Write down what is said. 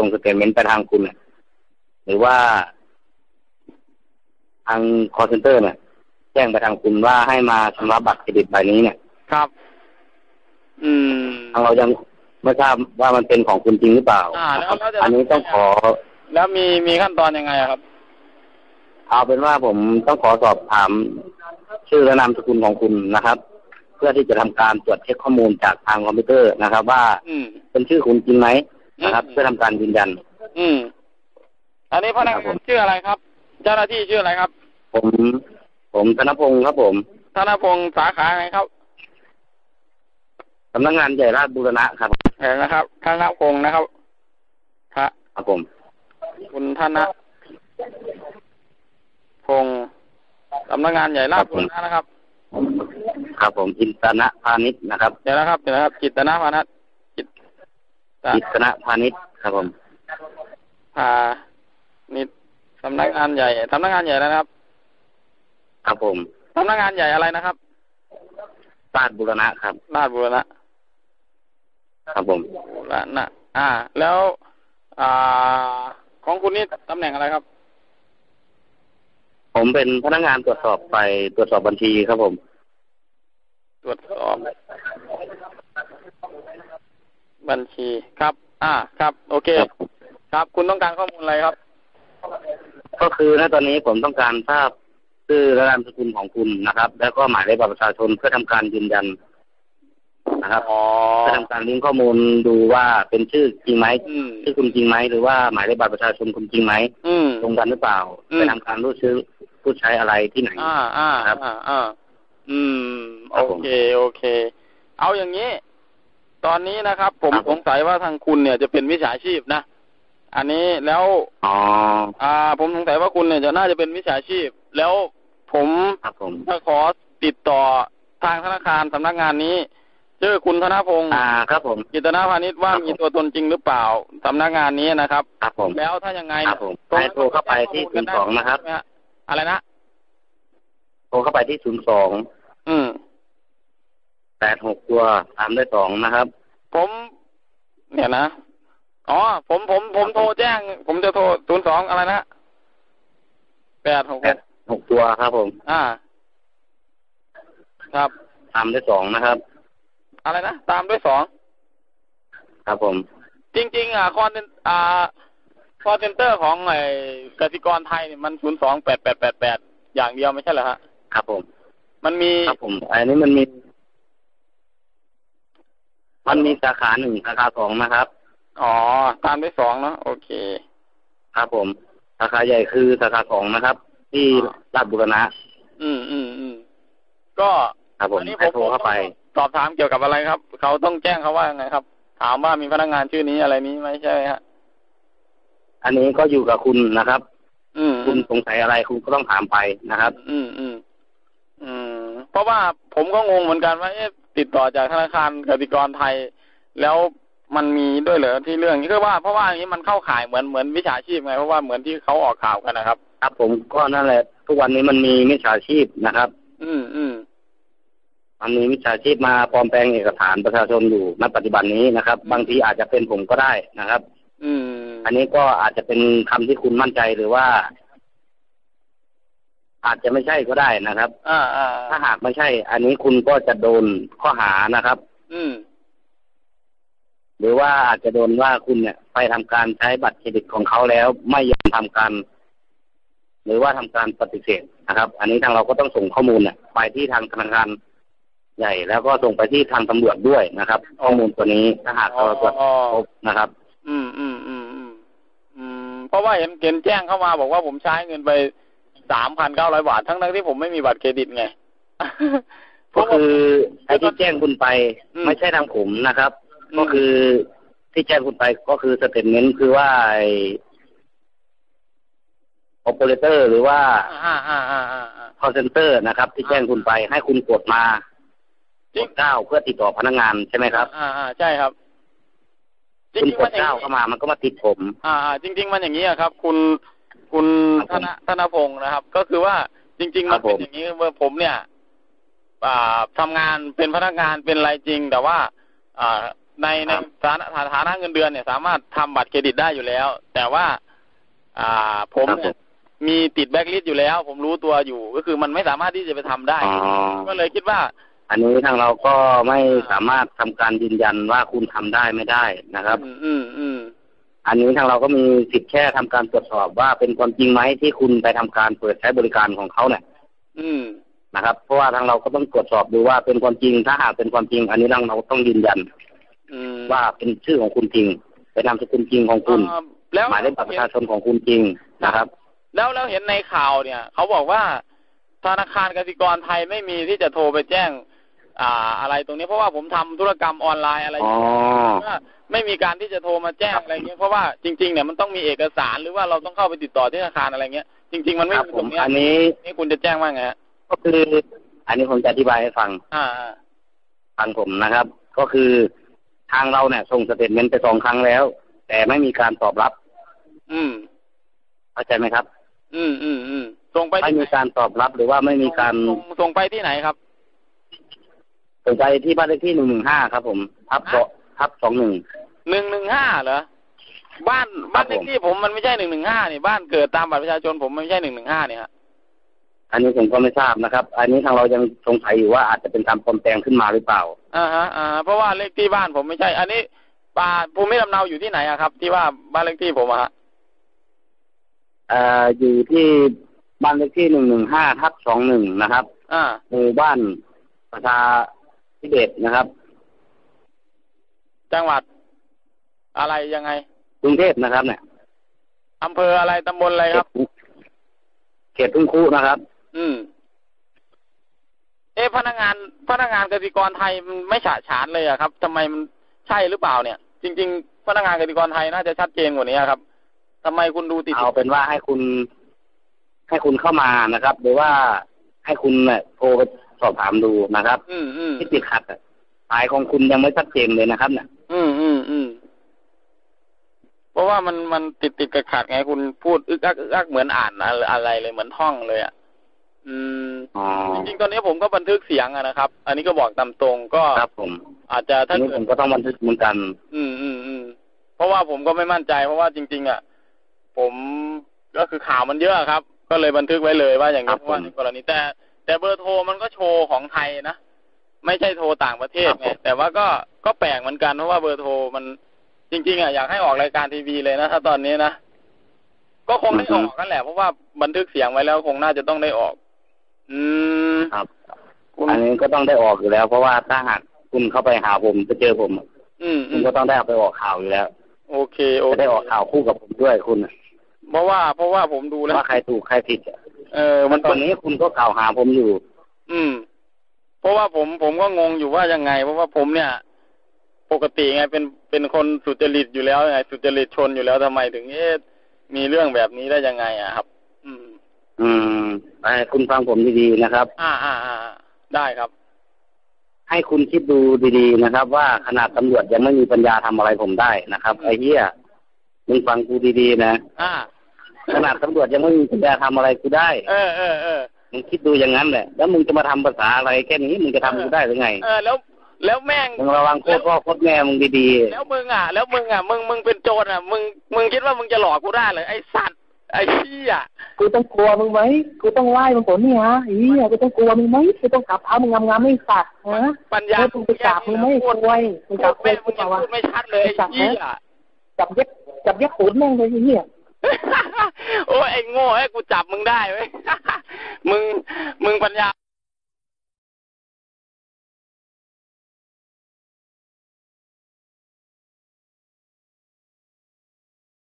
ส่งสเตทเมนต์ไปทางคุณเนี่ยหรือว่า ทางคอร์เซนเตอร์เนี่ยแจ้งไปทางคุณว่าให้มาชำระบัตรเครดิตใบนี้เนี่ย ครับ อืมทางเรายังไม่ทราบว่ามันเป็นของคุณจริงหรือเปล่า อ่าแล้วแล้วจะอันนี้ต้องขอ แล้วมีมีขั้นตอนยังไงอะครับ เอาเป็นว่าผมต้องขอสอบถาม ชื่อและนามสกุลของคุณนะครับ เพื่อที่จะทำการตรวจเช็คข้อมูลจากทางคอมพิวเตอร์นะครับ ว่าอืม เป็นชื่อคุณจริงไหม นะครับอืมเพื่อทำการยืนยัน อืม อันนี้พนักครับผงานมชื่ออะไรครับ เจ้าหน้าที่ชื่ออะไรครับ ผม ผมธนพงศ์ครับ ผมธนพงศ์สาขาไงครับสำนักงานใหญ่ราชบุรณะครับเห็นนะครับธนพงศ์นะครับพระครับผม คุณธนพงศ์สำนักงานใหญ่ราชบุรณะนะครับ ครับผมอินตนะพาณิชย์นะครับ เดี๋ยวนะครับ เดี๋ยวนะครับจิตนาพานัทจิ ตตอิตนะพาณิชย์ครับผมพานิดสำนักงานใหญ่สำนักงานใหญ่แล้วนะครับ ครับผมสำนักงานใหญ่อะไรนะครับราชบุรณะครับราชบุรณะ ครับผมบุรณะอ่า แล้ว อ่า ของคุณนี่ตำแหน่งอะไรครับ ผมเป็นพนักงานตรวจสอบไปตรวจสอบบัญชีครับผม ตรวจสอบ บัญชีครับ อ่า ครับ โอเคครับครับ คุณต้องการข้อมูลอะไรครับ ก็คือณตอนนี้ผมต้องการทราบชื่อและนามสกุลของคุณนะครับ แล้วก็หมายเลขบัตรประชาชนเพื่อทำการยืนยันนะครับอ๋อเพื่อทำการลิงก์ข้อมูลดูว่าเป็นชื่อจริงไหมอืมชื่อคุณจริงไหมหรือว่าหมายเลขบัตรประชาชนคุณจริงไหมอืมตรงกันหรือเปล่าอืมไปทำการรู้ชื่อผู้ใช้อะไรที่ไหนอ่าอ่าครับอ่าอ่าอืมครัโอบผมเค โอเค เอาอย่างนี้ ตอนนี้นะครับ ผมครับสงสัยว่าทางคุณเนี่ยจะเป็นมิจฉาชีพนะ อันนี้แล้วอ๋ออ่า ผมสงสัยว่าคุณเนี่ยจะน่าจะเป็นมิจฉาชีพ แล้วผมครับผมจะขอติดต่อทางธนาคารสำนักงานนี้ชื่อคุณธนพงศ์อ่าครับผมกิตนาพาณิชย์ว่าครับผมมีตัวตนจริงหรือเปล่าสำนักงานนี้นะครับครับผมแล้วถ้ายังไงครับผมตรงให้โทรเข้าไปที่แจ้ข้มูลกั02นะครับใช่ไหมฮอะไรนะโทรเข้าไปที่ศูนย์สองอืม แปดหกตัวตามด้วยสองนะครับ ผม เนี่ยนะอ๋อผมผมผมโทรแจ้ง ผมจะโทรศูนย์สองอะไรนะแปดหกแปดหกตัวครับผม อ่า ครับ ตามด้วยสองนะครับ อะไรนะตามด้วยสองครับผม จริง ๆ อะคอนอ่าคอเซนเตอร์ของไอ้กสิกรไทยเนี่ยมันศูนย์สองแปดแปดแปดแปดอย่างเดียวไม่ใช่เหรอฮะครับผม มันมีครับผมอันนี้มันมี มันมีสาขาหนึ่งสาขาสองนะครับ อ๋อ ตามด้วยสองเนาะโอเค ครับผม สาขาใหญ่คือสาขาสองนะครับ ที่ราชบุรณะ อืมอืมอืมก็ครับผมอันนี้ให้โทรเข้าไป สอบถามเกี่ยวกับอะไรครับ เขาต้องแจ้งเขาว่ายังไงครับ ถามว่ามีพนักงานชื่อนี้อะไรนี้ไหมใช่ไหมฮะอันนี้ก็อยู่กับคุณนะครับ อืมคุณสงสัยอะไรคุณก็ต้องถามไปนะครับ อืมอืมอืม เพราะว่าผมก็งงเหมือนกันว่าเอ๊ะ ติดต่อจากธนาคารกสิกรไทย แล้วมันมีด้วยเหรอที่เรื่องนี้คือว่าเพราะว่าอย่างนี้มันเข้าข่ายเหมือนเหมือนวิชาชีพไงเพราะว่าเหมือนที่เขาออกข่าวกันนะครับ ครับผมก็นั่นแหละ ทุกวันนี้มันมีมิจฉาชีพนะครับ อืมอืมมันมีมิจฉาชีพมาปลอมแปลงเอกสารประชาชนอยู่ณปัจจุบันนี้นะครับ บางทีอาจจะเป็นผมก็ได้นะครับ อืม อันนี้ก็อาจจะเป็นคำที่คุณมั่นใจหรือว่า อาจจะไม่ใช่ก็ได้นะครับอ่าอ่าถ้าหากไม่ใช่ อันนี้คุณก็จะโดนข้อหานะครับ อืม หรือว่าอาจจะโดนว่าคุณเนี่ย ไปทำการใช้บัตรเครดิตของเขาแล้ว ไม่ยอมทำการ หรือว่าทำการปฏิเสธนะครับ อันนี้ทางเราก็ต้องส่งข้อมูลเนี่ยไปที่ทางธนาคารใหญ่แล้วก็ส่งไปที่ทางตำรวจด้วยนะครับ ข้อมูลตัวนี้ถ้าหากเราตรวจอ๋อพบนะครับอืมอืมอืมอืมอืมเพราะว่าเห็นเห็นแจ้งเข้ามาบอกว่าผมใช้เงินไป สามพันเก้าร้อยบาททั้งทั้งๆที่ผมไม่มีบัตรเครดิตไงก็คือไอ้ที่แจ้งคุณไปอืมไม่ใช่ทางผมนะครับอืมก็คือที่แจ้งคุณไปก็คือสเตทเมนต์คือว่าโอเปอเรเตอร์หรือว่าอ่าอ่าอ่าอ่าอ่าคอเซนเตอร์นะครับ ที่แจ้งคุณไปให้คุณกดมาจริกงดเก้าเพื่อติดต่อพนักงานใช่ไหมครับ อ่าอ่าใช่ครับจคุณริงกๆมัดนอย่างเก้านี้เข้ามามันก็มาติดผม อ่าอ่าจริง ๆ มันอย่างนี้อะครับ คุณ คุณครัธบผมนธนพงศ์นะครับ ก็คือว่าจริงๆครัมันบเป็นผมอย่างนี้เมื่อผมเนี่ย อ่าทำงานเป็นพนักงานเป็นอะไรจริง แต่ว่า อ่าในในฐานะฐานะเงินเดือนเนี่ย สามารถทำบัตรเครดิตได้อยู่แล้ว แต่ว่า อ่าผมครับผเนี่ยมมีติดแบ็กลิสต์อยู่แล้ว ผมรู้ตัวอยู่ ก็คือมันไม่สามารถที่จะไปทำได้อ๋อก็เลยคิดว่า อันนี้ทางเราก็ไม่สามารถทำการยืนยันว่าคุณทำได้ไม่ได้นะครับ อืมอืม อืมอันนี้ทางเราก็มีสิทธิ์แค่ทำการตรวจสอบว่าเป็นความจริงไหมที่คุณไปทำการเปิดใช้บริการของเขาเนี่ย อืมนะครับ เพราะว่าทางเราก็ต้องตรวจสอบดูว่าเป็นความจริงถ้าหากเป็นความจริง อันนี้ทางเราต้องยืนยันอืมว่าเป็นชื่อของคุณจริง เป็นนามสกุลจริงของคุณอ่าแล้วหมายเลขบัตรประชาชนของคุณจริงนะครับ แล้วแล้วเห็นในข่าวเนี่ย เขาบอกว่าธนาคารกสิกรไทยไม่มีที่จะโทรไปแจ้ง อ่า อะไรตรงนี้เพราะว่าผมทำธุรกรรมออนไลน์อะไรออ๋อย่างเงี้ยว่าไม่มีการที่จะโทรมาแจ้งอะไรเงี้ยเพราะว่าจริงๆเนี่ยมันต้องมีเอกสารหรือว่าเราต้องเข้าไปติดต่อที่ธนาคารอะไรเงี้ยจริง ๆ มันไม่ครับมีผตรมงเนี้ยอันนี้นี่คุณจะแจ้งว่าไงฮะก็คือ อันนี้ผมจะอธิบายให้ฟังอ่าอ่าฟังผมนะครับ ก็คือทางเราเนี่ยส่งสเตทเมนต์ไปสองครั้งแล้ว แต่ไม่มีการตอบรับ อืมเข้าใจไหมครับ อืมอืมอืมส่งไปไม่ที่มีการตอบรับหรือว่าไม่มีการส่งส่งไปที่ไหนครับ สนใจที่บ้านเลขที่หนึ่งหนึ่งห้าครับ ผมทับฮะทับสองหนึ่งหนึ่งหนึ่งห้าเหรอบ้านบ้านเลขที่ผมมันไม่ใช่หนึ่งหนึ่งห้านี่บ้านเกิดตามบัตรประชาชนผมมันไม่ใช่หนึ่งหนึ่งห้าเนี่ยฮะอันนี้ผมก็ไม่ทราบนะครับ อันนี้ทางเรายังสงสัยอยู่ว่าอาจจะเป็นการปลอมแปลงขึ้นมาหรือเปล่าอ่าฮะอ่าฮะเพราะว่าเลขที่บ้านผมไม่ใช่ อันนี้ป่าภูมิลำเนาอยู่ที่ไหนอะครับ ที่ว่าบ้านเลขที่ผมอะฮะเอ่ออยู่ที่บ้านเลขที่หนึ่งหนึ่งห้าทับสองหนึ่งนะครับอ่าหมู่บ้านประชา ธิเบศนะครับ จังหวัดอะไรยังไง กรุงเทพนะครับ เนี่ยอำเภออะไรตำบลอะไรครับ เขตทุ่งคูนะครับ อืม เอะพนักงาน พนักงานกสิกรไทยมันไม่ฉะฉานเลยอะครับทำไมมันใช่หรือเปล่าเนี่ย จริง ๆ พนักงานกสิกรไทยน่าจะชัดเจนกว่านี้ครับทำไมคุณดูติดเอาเป็นว่าให้คุณ ให้คุณเข้ามานะครับ หรือว่าให้คุณเนี่ยโทรไป สอบถามดูนะครับ อืมอืมที่ติดขัดอะสายของคุณยังไม่ชัดเจนเลยนะครับเนี่ยอืมอืมอืมเพราะว่ามันมันติดติดขัดขัดๆไงคุณพูดอึกอักอึกอักเหมือนอ่านอะไรอะไรเลยเหมือนท่องเลยอะอืมอ๋อจริงๆตอนนี้ผมก็บันทึกเสียงอะนะครับ อันนี้ก็บอกตามตรงก็ครับผม อาจจะอัถ้านนี้เกิผดมก็ต้องบันทึกเหมือนกัน อืมอืมอืมเพราะว่าผมก็ไม่มั่นใจ เพราะว่าจริง ๆ อะ ผมก็คือข่าวมันเยอะครับ ก็เลยบันทึกไว้เลยว่าอย่างครันี้บเพราะว่าผมในกรณีแต่ แต่เบอร์โทรมันก็โชว์ของไทยนะไม่ใช่โทรต่างประเทศไงครับผมแต่ว่าก็ก็แปลกเหมือนกันเพราะว่าเบอร์โทรมันจริง ๆอะอยากให้ออกรายการทีวีเลยนะถ้าตอนนี้นะก็คงได้ออกกันแหละเพราะว่าบันทึกเสียงไว้แล้วคงน่าจะต้องได้ออก อืมครับคุณอันนี้ก็ต้องได้ออกอยู่แล้ว เพราะว่าถ้าหากคุณเข้าไปหาผมไปเจอผม อืมคุอืณมก็ต้องได้เอาไปออกข่าวอยู่แล้ว โอเคโอจะเคได้ออกข่าวคู่กับผมด้วยคุณเพราะว่าเพราะว่าผมดูแล้วว่าใครถูกใครผิดอะ เออ มัมันนตอนนี้คุณก็กล่าวหาผมอยู่ อืม เพราะว่าผมผมก็งงอยู่ว่ายังไง เพราะว่าผมเนี่ย ปกติไงเป็นเป็นคนสุจริตอยู่แล้วไงสุจริตชนอยู่แล้วทำไมถึงเอ๊ะมีเรื่องแบบนี้ได้ยังไงอะครับ อืม อืมให้คุณฟังผมดีๆนะครับ อ่าอ่าอ่าได้ครับ ให้คุณคิดดูดีๆนะครับ ว่าขนาดตำรวจยังไม่มีปัญญาทำอะไรผมได้นะครับไอ้เหี้ยมึงฟังกูดีๆนะ อ่า ขนาดตำรวจยังไม่มีปัญญาทำอะไรกูได้ เออเออเออมึงคิดดูอย่างนั้นแหละ แล้วมึงจะมาทำภาษาอะไรแค่นี้มึงจะทำกูได้หรือไง เออแล้ว แล้วแม่งมึงระวังโคตรพ่อโคตรแม่มึงดีแล้วมึงอะ แล้วมึงอะ มึงมึงเป็นโจรอะ มึงมึงคิดว่ามึงจะหลอกกูได้เลยไอ้สัตว์ไอ้เชี่ยกูต้องกลัวมึงไหมกูต้องไล่มึงผลนี่ฮะไอ้เหี้ยกูต้องกลัวมึงไหมกูต้องกลับเท้ามึงงามๆไม่สัตว์ฮะปัญญาแล้วมึงไปจับมึงไม่กลัวมึงพูจับดใครแม่กูมึงยังมาวะพูดไม่ชัดเลยไอ้เชี่ยจับเย็บจับเย็บขนแม่งเลยไอ้เหี้ย โอ้ยไอ้โง่ไอ้กูจับมึงได้เว้ยมึงมึงปัญญา